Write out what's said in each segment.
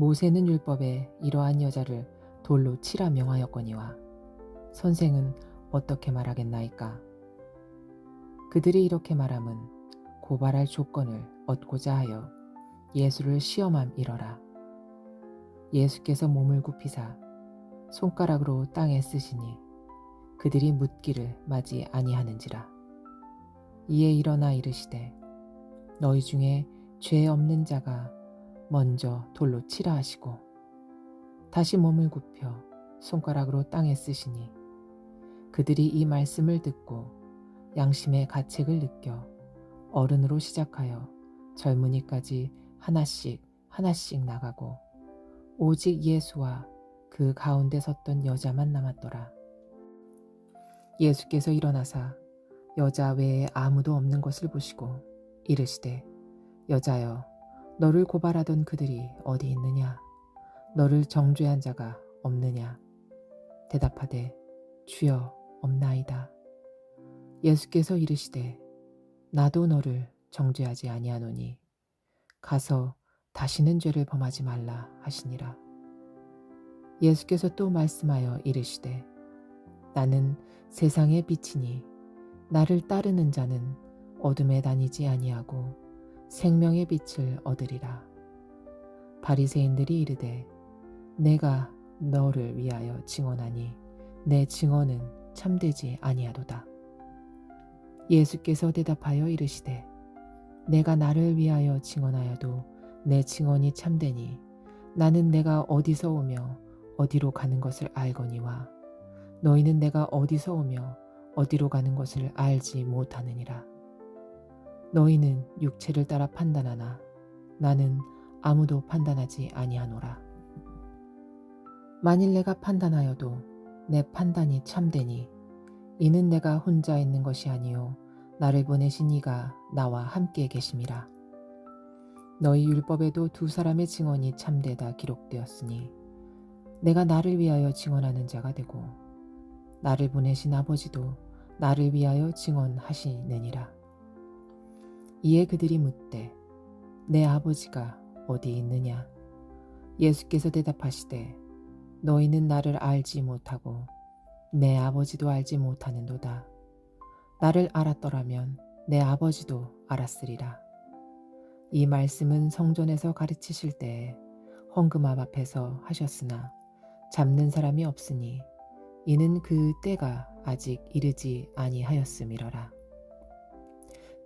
모세는 율법에 이러한 여자를 돌로 치라 명하였거니와 선생은 어떻게 말하겠나이까? 그들이 이렇게 말함은 고발할 조건을 얻고자 하여 예수를 시험함 이러라. 예수께서 몸을 굽히사 손가락으로 땅에 쓰시니 그들이 묻기를 맞이 아니하는지라. 이에 일어나 이르시되 너희 중에 죄 없는 자가 먼저 돌로 치라 하시고 다시 몸을 굽혀 손가락으로 땅에 쓰시니 그들이 이 말씀을 듣고 양심의 가책을 느껴 어른으로 시작하여 젊은이까지 하나씩 하나씩 나가고 오직 예수와 그 가운데 섰던 여자만 남았더라. 예수께서 일어나사 여자 외에 아무도 없는 것을 보시고 이르시되 여자여 너를 고발하던 그들이 어디 있느냐? 너를 정죄한 자가 없느냐? 대답하되 주여 없나이다. 예수께서 이르시되 나도 너를 정죄하지 아니하노니 가서 다시는 죄를 범하지 말라 하시니라. 예수께서 또 말씀하여 이르시되 나는 세상의 빛이니 나를 따르는 자는 어둠에 다니지 아니하고 생명의 빛을 얻으리라. 바리새인들이 이르되 내가 너를 위하여 증언하니 내 증언은 참되지 아니하도다. 예수께서 대답하여 이르시되 내가 나를 위하여 증언하여도 내 증언이 참되니 나는 내가 어디서 오며 어디로 가는 것을 알거니와 너희는 내가 어디서 오며 어디로 가는 것을 알지 못하느니라. 너희는 육체를 따라 판단하나 나는 아무도 판단하지 아니하노라. 만일 내가 판단하여도 내 판단이 참되니 이는 내가 혼자 있는 것이 아니요 나를 보내신 이가 나와 함께 계심이라. 너희 율법에도 두 사람의 증언이 참되다 기록되었으니 내가 나를 위하여 증언하는 자가 되고 나를 보내신 아버지도 나를 위하여 증언하시느니라. 이에 그들이 묻되 내 아버지가 어디 있느냐? 예수께서 대답하시되 너희는 나를 알지 못하고 내 아버지도 알지 못하는도다. 나를 알았더라면 내 아버지도 알았으리라. 이 말씀은 성전에서 가르치실 때에 헌금함 앞에서 하셨으나 잡는 사람이 없으니 이는 그 때가 아직 이르지 아니하였음이러라.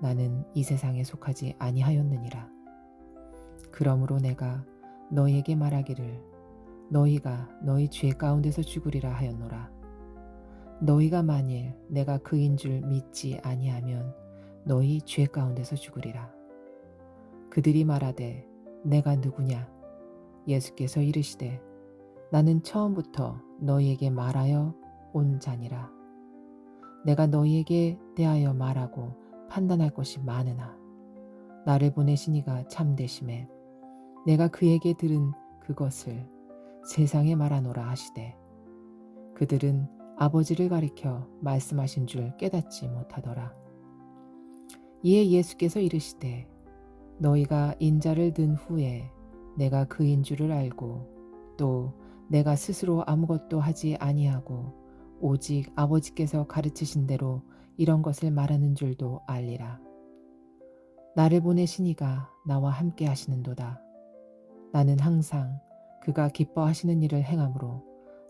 나는 이 세상에 속하지 아니하였느니라. 그러므로 내가 너희에게 말하기를 너희가 너희 죄 가운데서 죽으리라 하였노라. 너희가 만일 내가 그인 줄 믿지 아니하면 너희 죄 가운데서 죽으리라. 그들이 말하되 내가 누구냐? 예수께서 이르시되 나는 처음부터 너희에게 말하여 온 자니라. 내가 너희에게 대하여 말하고 판단할 것이 많으나 나를 보내신 이가 참되심에 내가 그에게 들은 그것을 세상에 말하노라 하시되 그들은 아버지를 가리켜 말씀하신 줄 깨닫지 못하더라. 이에 예수께서 이르시되 너희가 인자를 든 후에 내가 그인 줄을 알고 또 내가 스스로 아무것도 하지 아니하고 오직 아버지께서 가르치신 대로 이런 것을 말하는 줄도 알리라. 나를 보내신 이가 나와 함께 하시는도다. 나는 항상 그가 기뻐하시는 일을 행함으로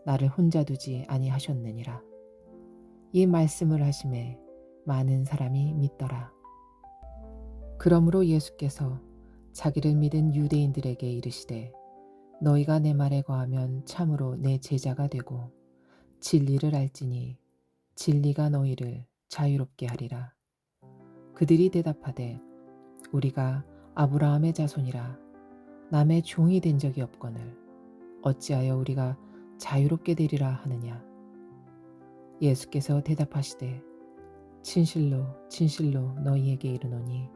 나를 혼자 두지 아니하셨느니라. 이 말씀을 하심에 많은 사람이 믿더라. 그러므로 예수께서 자기를 믿은 유대인들에게 이르시되 너희가 내 말에 거하면 참으로 내 제자가 되고 진리를 알지니 진리가 너희를 자유롭게 하리라. 그들이 대답하되 우리가 아브라함의 자손이라 남의 종이 된 적이 없거늘 어찌하여 우리가 자유롭게 되리라 하느냐. 예수께서 대답하시되 진실로 진실로 너희에게 이르노니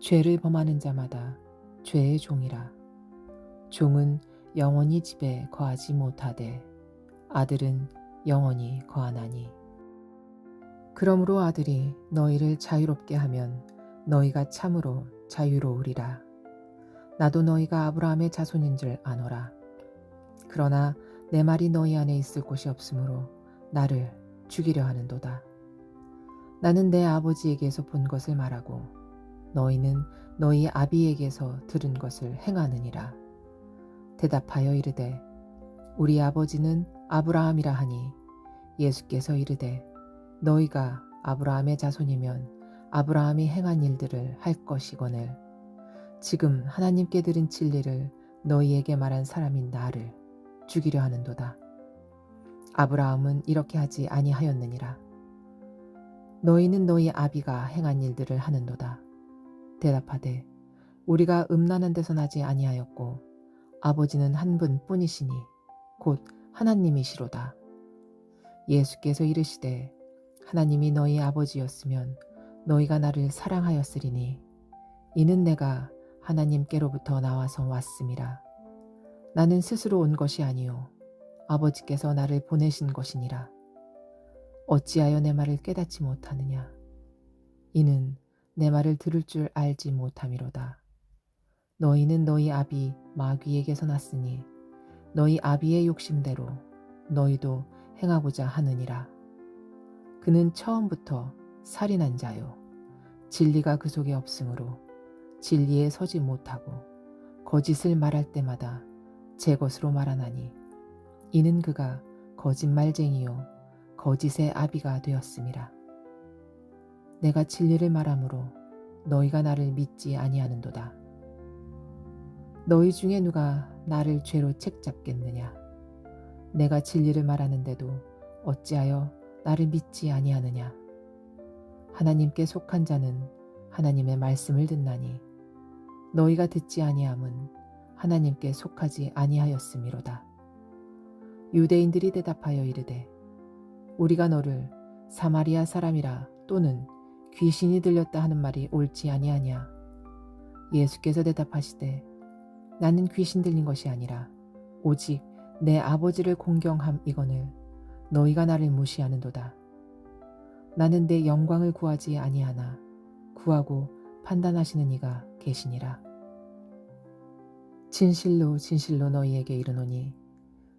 죄를 범하는 자마다 죄의 종이라. 종은 영원히 집에 거하지 못하되 아들은 영원히 거하나니. 그러므로 아들이 너희를 자유롭게 하면 너희가 참으로 자유로우리라. 나도 너희가 아브라함의 자손인 줄 아노라. 그러나 내 말이 너희 안에 있을 곳이 없으므로 나를 죽이려 하는도다. 나는 내 아버지에게서 본 것을 말하고 너희는 너희 아비에게서 들은 것을 행하느니라. 대답하여 이르되 우리 아버지는 아브라함이라 하니 예수께서 이르되 너희가 아브라함의 자손이면 아브라함이 행한 일들을 할 것이거늘 지금 하나님께 들은 진리를 너희에게 말한 사람인 나를 죽이려 하는도다. 아브라함은 이렇게 하지 아니하였느니라. 너희는 너희 아비가 행한 일들을 하는도다. 대답하되 우리가 음란한 데서 나지 아니하였고 아버지는 한 분뿐이시니 곧 하나님이시로다. 예수께서 이르시되 하나님이 너희 아버지였으면 너희가 나를 사랑하였으리니 이는 내가 하나님께로부터 나와서 왔음이라. 나는 스스로 온 것이 아니요 아버지께서 나를 보내신 것이니라. 어찌하여 내 말을 깨닫지 못하느냐? 이는 내 말을 들을 줄 알지 못함이로다. 너희는 너희 아비 마귀에게서 났으니 너희 아비의 욕심대로 너희도 행하고자 하느니라. 그는 처음부터 살인한 자요. 진리가 그 속에 없으므로 진리에 서지 못하고 거짓을 말할 때마다 제 것으로 말하나니 이는 그가 거짓말쟁이요 거짓의 아비가 되었음이라. 내가 진리를 말하므로 너희가 나를 믿지 아니하는도다. 너희 중에 누가 나를 죄로 책잡겠느냐? 내가 진리를 말하는데도 어찌하여 나를 믿지 아니하느냐? 하나님께 속한 자는 하나님의 말씀을 듣나니 너희가 듣지 아니함은 하나님께 속하지 아니하였음이로다. 유대인들이 대답하여 이르되 우리가 너를 사마리아 사람이라 또는 귀신이 들렸다 하는 말이 옳지 아니하냐. 예수께서 대답하시되 나는 귀신 들린 것이 아니라 오직 내 아버지를 공경함 이거늘 너희가 나를 무시하는도다. 나는 내 영광을 구하지 아니하나 구하고 판단하시는 이가 계시니라. 진실로 진실로 너희에게 이르노니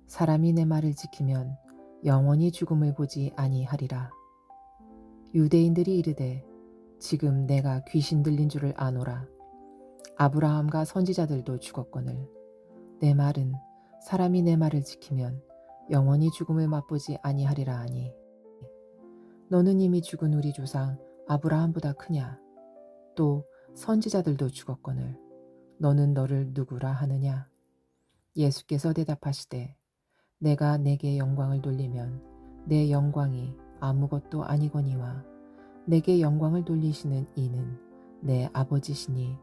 사람이 내 말을 지키면 영원히 죽음을 보지 아니하리라. 유대인들이 이르되 지금 내가 귀신 들린 줄을 아노라. 아브라함과 선지자들도 죽었거늘 내 말은 사람이 내 말을 지키면 영원히 죽음을 맛보지 아니하리라 하니. 너는 이미 죽은 우리 조상 아브라함보다 크냐? 또 선지자들도 죽었거늘 너는 너를 누구라 하느냐? 예수께서 대답하시되 내가 내게 영광을 돌리면 내 영광이 아무것도 아니거니와 내게 영광을 돌리시는 이는 내 아버지시니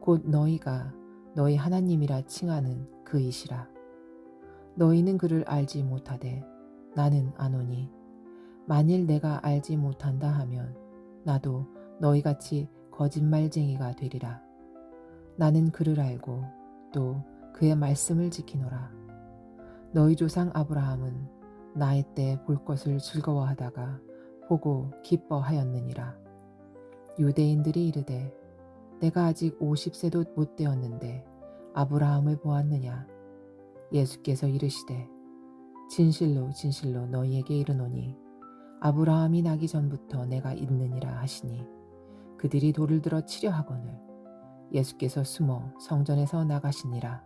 곧 너희가 너희 하나님이라 칭하는 그이시라. 너희는 그를 알지 못하되 나는 아노니 만일 내가 알지 못한다 하면 나도 너희 같이 거짓말쟁이가 되리라. 나는 그를 알고 또 그의 말씀을 지키노라. 너희 조상 아브라함은 나의 때 볼 것을 즐거워하다가 보고 기뻐하였느니라. 유대인들이 이르되 내가 아직 50세도 못 되었는데 아브라함을 보았느냐? 예수께서 이르시되 진실로 진실로 너희에게 이르노니 아브라함이 나기 전부터 내가 있느니라 하시니 그들이 돌을 들어 치려 하거늘 예수께서 숨어 성전에서 나가시니라